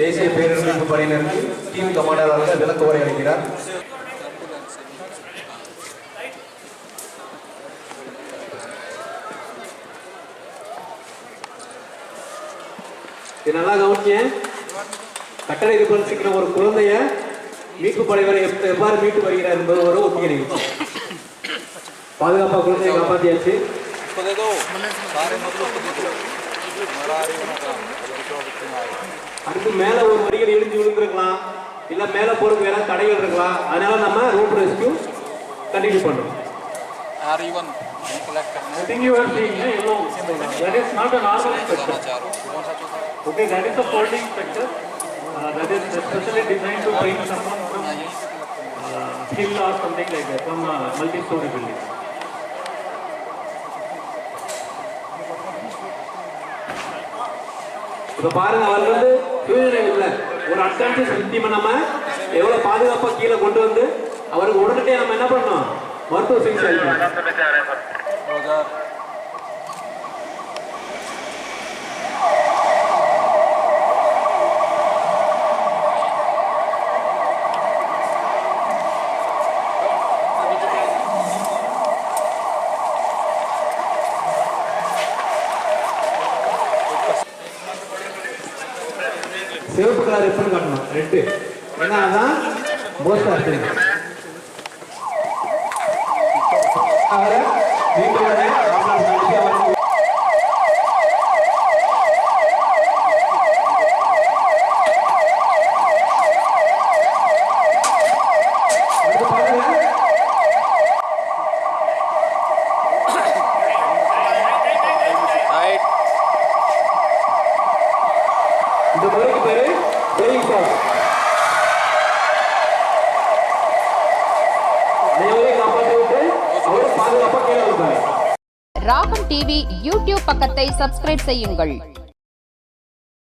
காவல்துறையினருக்கு team commander அவர்கள் விளக்க உரை அளிக்கிறார். இது நல்லா கவனிச்சேன் கட்டளை இருக்கிற ஒரு குழந்தைய மீட்பு படைவரை எவ்வாறு மீட்டு வருகிறார் என்பது ஒரு ஒத்திகை நிகழ்ச்சி. பாதுகாப்பா குழந்தையை காப்பாத்தியாச்சு. மேல ஒரு வரிகள் இடிஞ்சு விழுந்திருக்கலாம் இல்ல மேல போறதுக்கு வேற தடைகள் இருக்கலாம் அதனால நம்ம ரோப் ரெஸ்கியூ கண்டினியூ பண்றோம் or even I think you are seeing the yellow symbol. That is not a normal structure. Okay, that is a folding structure. Uh, that is especially designed to bring someone from uh, hill or something like that, from a multi-story building. இப்ப பாருங்க அவர் வந்து இல்ல ஒரு advantage விக்டிமை நம்ம எவ்வளவு பாதுகாப்பா கீழே கொண்டு வந்து அவருக்கு உடனடியே நம்ம என்ன பண்ணோம் மருத்துவ சிகிச்சை அளிக்கணும். சிவப்பு கலர் எப்படின்னு காட்டணும்? ரெட்டு. ஏன்னா அதான் போஸ்ட் ஆச்சு அவரை இந்த முறைக்கு பேரு வெயிங் பாஸ் ராகம் டிவி யூடியூப் பக்கத்தை சப்ஸ்கிரைப் செய்யுங்கள்.